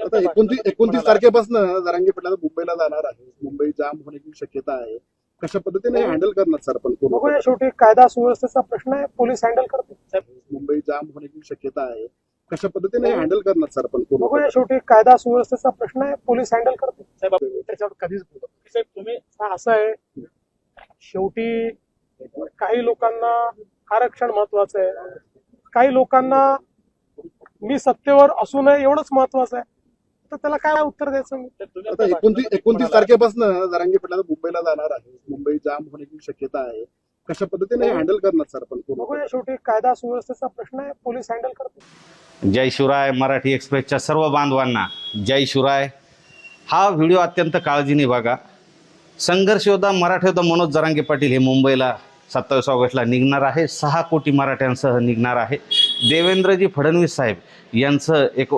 आता एकोणतीस तारखेपासून जरांगे पाटील मुंबईला जाणार आहे. मुंबई जाम होण्याची शक्यता आहे कशा पद्धतीने हँडल करणार सर पण पूर्ण शेवटी कायदा सुव्यवस्थेचा प्रश्न आहे पोलीस हँडल करतील. मुंबई जाम होण्याची शक्यता आहे कशा पद्धतीने हँडल करणार सर पण पूर्ण शेवटी कायदा सुव्यवस्थेचा प्रश्न आहे पोलीस हँडल साहेब आपण त्याच्यावर कधीच. साहेब तुम्ही असं आहे. शेवटी काही लोकांना आरक्षण महत्वाचं आहे. काही लोकांना मी सत्तेवर असू नये एवढंच महत्वाचं आहे. तर त्याला काय उत्तर द्यायचं आता एकोणतीस तारखेपासून जरांगे पाटील मुंबईला जाणार आहे. मुंबई जाम होण्याची शक्यता आहे. कशा पद्धतीने हँडल करणार सर पण शेवटी कायदा सुव्यवस्थेचा प्रश्न आहे. पोलीस हँडल करतील. जय शिवराय मराठी एक्सप्रेसच्या सर्व बांधवांना जय शिवराय. हा व्हिडिओ अत्यंत काळजीने बघा. संघर्ष योद्धा मराठी योद्धा मनोज जरांगे पाटील हे मुंबईला सत्तावीस ऑगस्टला निघणार आहे. सहा कोटी मराठ्यांसह निघणार आहे. देवेंद्रजी फडणवीस साहेब यांचं एक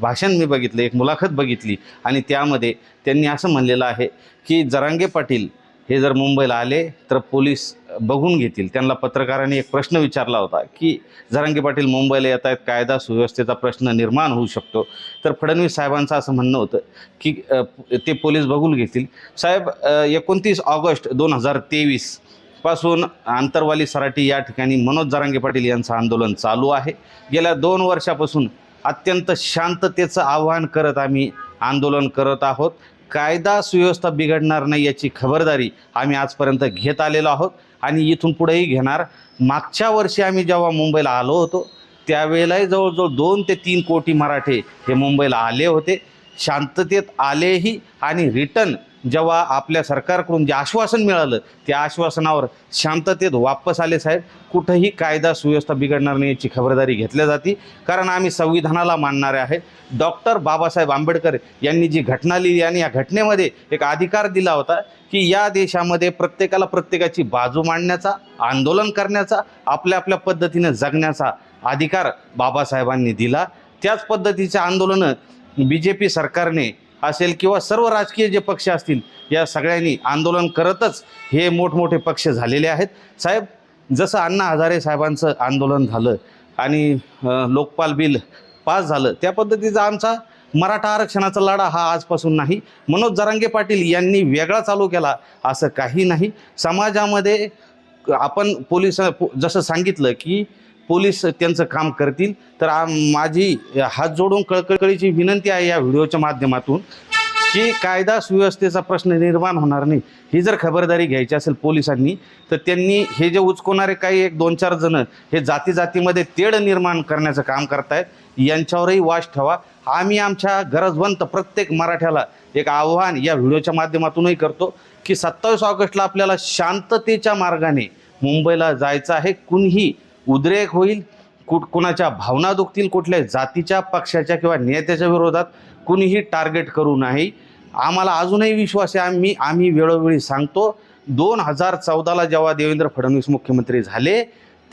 भाषण मी बघितलं एक मुलाखत बघितली आणि त्यामध्ये त्यांनी असं म्हणलेलं आहे की जरांगे पाटील हे जर मुंबईला आले तर पोलीस बघून घेतील. त्यांना पत्रकारांनी एक प्रश्न विचारला होता की जरांगे पाटील मुंबईला येत आहेत कायदा सुव्यवस्थेचा प्रश्न निर्माण होऊ शकतो. तर फडणवीस साहेबांचं असं म्हणणं होतं की ते पोलीस बघून घेतील. साहेब एकोणतीस ऑगस्ट दोन हजार तेवीस पासून आंतरवाली सराटी या ठिकाणी मनोज जरांगे पाटील यांचं आंदोलन चालू आहे. गेल्या दोन वर्षापासून अत्यंत शांततेचं आवाहन करत आम्ही आंदोलन करत आहोत. कायदा सुव्यवस्था बिघडणार नाही याची खबरदारी आम्ही आजपर्यंत घेत आलेलो आहोत आणि इथून पुढेही घेणार. मागच्या वर्षी आम्ही जेव्हा मुंबईला आलो होतो त्यावेळेलाही जवळजवळ दोन ते तीन कोटी मराठे हे मुंबईला आले होते. शांततेत आलेही आणि रिटर्न जेव्हा आपल्या सरकारकडून जे आश्वासन मिळालं त्या आश्वासनावर शांततेत वापस आले साहेब. कुठंही कायदा सुव्यवस्था बिघडणार नाही याची खबरदारी घेतल्या जाते. कारण आम्ही संविधानाला मानणारे आहे. डॉक्टर बाबासाहेब आंबेडकर यांनी जी घटना लिहिली आणि या घटनेमध्ये एक अधिकार दिला होता की या देशामध्ये प्रत्येकाला प्रत्येकाची बाजू मांडण्याचा आंदोलन करण्याचा आपल्या आपल्या पद्धतीनं जगण्याचा अधिकार बाबासाहेबांनी दिला. त्याच पद्धतीचे आंदोलनं बी जे पी सरकारने असेल किंवा सर्व राजकीय जे पक्ष असतील या सगळ्यांनी आंदोलन करतच हे मोठमोठे पक्ष झालेले आहेत. साहेब जसं अण्णा हजारे साहेबांचं आंदोलन झालं आणि लोकपाल बिल पास झालं त्या पद्धतीचा आमचा मराठा आरक्षणाचा लढा हा आजपासून नाही. मनोज जरांगे पाटील यांनी वेगळा चालू केला असं काही नाही. समाजामध्ये आपण पोलीस जसं सांगितलं की पोलीस त्यांचं काम करतील तर माझी हात जोडून कळकळीची विनंती आहे या व्हिडिओच्या माध्यमातून की कायदा सुव्यवस्थेचा प्रश्न निर्माण होणार नाही. ही जर खबरदारी घ्यायची असेल पोलिसांनी तर त्यांनी हे जे उचकवणारे काही एक दोन चार जण हे जाती जातीमध्ये तेढ निर्माण करण्याचं काम करतायत. यांच्यावरही वाश ठेवा. आम्ही आमच्या गरजवंत प्रत्येक मराठ्याला एक आव्हान या व्हिडिओच्या माध्यमातूनही करतो की सत्तावीस ऑगस्टला आपल्याला शांततेच्या मार्गाने मुंबईला जायचं आहे. कुणीही उद्रेक होईल कुठ कुणाच्या भावना दुखतील कुठल्या जातीच्या पक्षाच्या किंवा नेत्याच्या विरोधात कुणीही टार्गेट करू नाही. आम्हाला अजूनही विश्वास आहे आम्ही आम्ही वेळोवेळी सांगतो दोन हजार चौदाला जेव्हा देवेंद्र फडणवीस मुख्यमंत्री झाले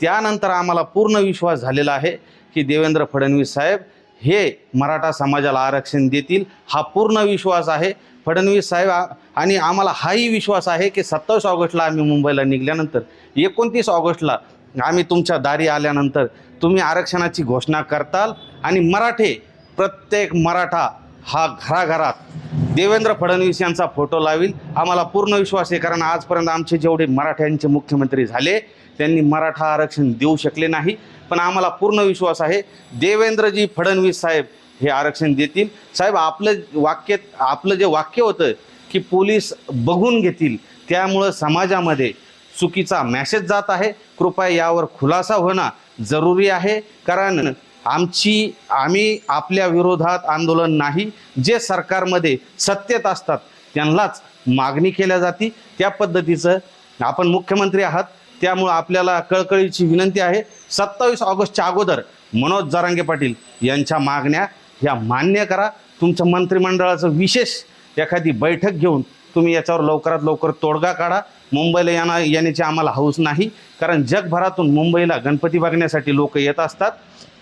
त्यानंतर आम्हाला पूर्ण विश्वास झालेला आहे की देवेंद्र फडणवीस साहेब हे मराठा समाजाला आरक्षण देतील हा पूर्ण विश्वास आहे. फडणवीस साहेब आणि आम्हाला हाही विश्वास आहे की सत्तावीस ऑगस्टला आम्ही मुंबईला निघाल्यानंतर एकोणतीस ऑगस्टला आम्ही तुमच्या दारी आल्यानंतर तुम्ही आरक्षणाची घोषणा करताल आणि मराठे प्रत्येक मराठा हा घराघरात देवेंद्र फडणवीस यांचा फोटो लावील आम्हाला पूर्ण विश्वास आहे कारण आजपर्यंत आमचे जेवढे मराठ्यांचे मुख्यमंत्री झाले त्यांनी मराठा आरक्षण देऊ शकले नाही. पण आम्हाला पूर्ण विश्वास आहे देवेंद्रजी फडणवीस साहेब हे आरक्षण देतील. साहेब आपलं वाक्य आपलं जे वाक्य होतं की पोलीस बघून घेतील त्यामुळं समाजामध्ये चुकीचा मॅसेज जात आहे. कृपया यावर खुलासा होणं जरुरी आहे कारण आमची आम्ही आपल्या विरोधात आंदोलन नाही जे सरकारमध्ये सत्तेत असतात त्यांनाच मागणी केल्या जाती. त्या पद्धतीचं आपण मुख्यमंत्री आहात त्यामुळं आपल्याला कळकळीची विनंती आहे. सत्तावीस ऑगस्टच्या अगोदर मनोज जरांगे पाटील यांच्या मागण्या ह्या मान्य करा. तुमच्या मंत्रिमंडळाचं विशेष एखादी बैठक घेऊन तुम्ही याच्यावर लवकरात लवकर तोडगा काढा. मुंबईला येणं येण्याची आम्हाला हौस नाही. कारण जगभरातून मुंबईला गणपती बघण्यासाठी लोक येत असतात.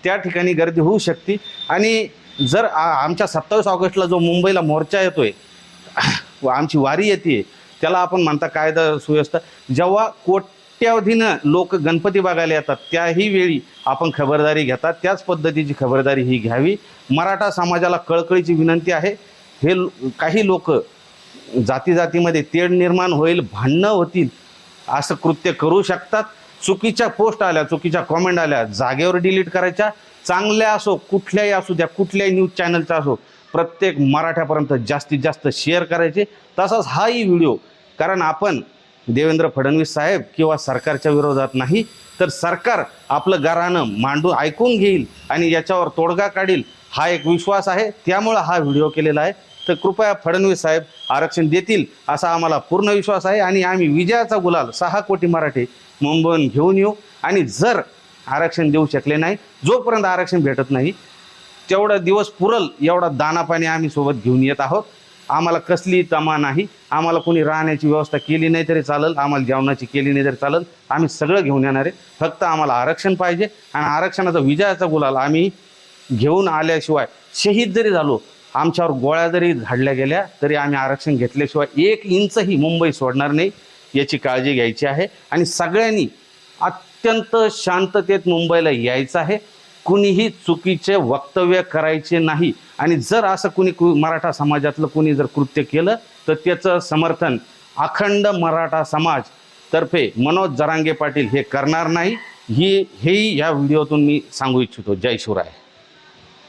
त्या ठिकाणी गर्दी होऊ शकते. आणि जर आमच्या सत्तावीस ऑगस्टला जो मुंबईला मोर्चा येतोय आमची वारी येते त्याला आपण म्हणता कायदा सुव्यवस्था. जेव्हा कोट्यावधीनं लोक गणपती बघायला येतात त्याही वेळी आपण खबरदारी घेतात. त्याच पद्धतीची खबरदारी ही घ्यावी. मराठा समाजाला कळकळीची विनंती आहे. हे काही लोक जाती जातीमध्ये तेढ निर्माण होईल भांडणं होतील असं कृत्य करू शकतात. चुकीच्या पोस्ट आल्या चुकीच्या कॉमेंट आल्या जागेवर डिलीट करायच्या. चांगल्या असो कुठल्याही असू द्या कुठल्याही न्यूज चॅनलचा असो प्रत्येक मराठ्यापर्यंत जास्तीत जास्त शेअर करायचे. तसाच हाही व्हिडिओ कारण आपण देवेंद्र फडणवीस साहेब किंवा सरकारच्या विरोधात नाही तर सरकार आपलं गारानं मांडून ऐकून घेईल आणि याच्यावर तोडगा काढील हा एक विश्वास आहे. त्यामुळं हा व्हिडिओ केलेला आहे. तर कृपया फडणवीस साहेब आरक्षण देतील असा आम्हाला पूर्ण विश्वास आहे. आणि आम्ही विजयाचा गुलाल सहा कोटी मराठी मुंबईहून घेऊन येऊ. आणि जर आरक्षण देऊ शकले नाही जोपर्यंत आरक्षण भेटत नाही तेवढा दिवस पुरल एवढा दानापाणी आम्ही सोबत घेऊन येत आहोत. आम्हाला कसली तमा नाही. आम्हाला कोणी राहण्याची व्यवस्था केली नाही तरी चालेल. आम्हाला जेवणाची केली नाही तरी चालेल. आम्ही सगळं घेऊन येणार आहे. फक्त आम्हाला आरक्षण पाहिजे. आणि आरक्षणाचा विजयाचा गुलाल आम्ही घेऊन आल्याशिवाय शहीद जरी झालो आमच्यावर गोळ्या जरी झाडल्या गेल्या तरी आम्ही आरक्षण घेतल्याशिवाय एक इंचही मुंबई सोडणार नाही याची काळजी घ्यायची आहे. आणि सगळ्यांनी अत्यंत शांततेत मुंबईला यायचं आहे. कुणीही चुकीचे वक्तव्य करायचे नाही. आणि जर असं कुणी कु- मराठा समाजातलं कुणी जर कृत्य केलं तर त्याचं समर्थन अखंड मराठा समाज तर्फे मनोज जरांगे पाटील हे करणार नाही. ही हेही या व्हिडिओतून मी सांगू इच्छितो. जय शिवराय.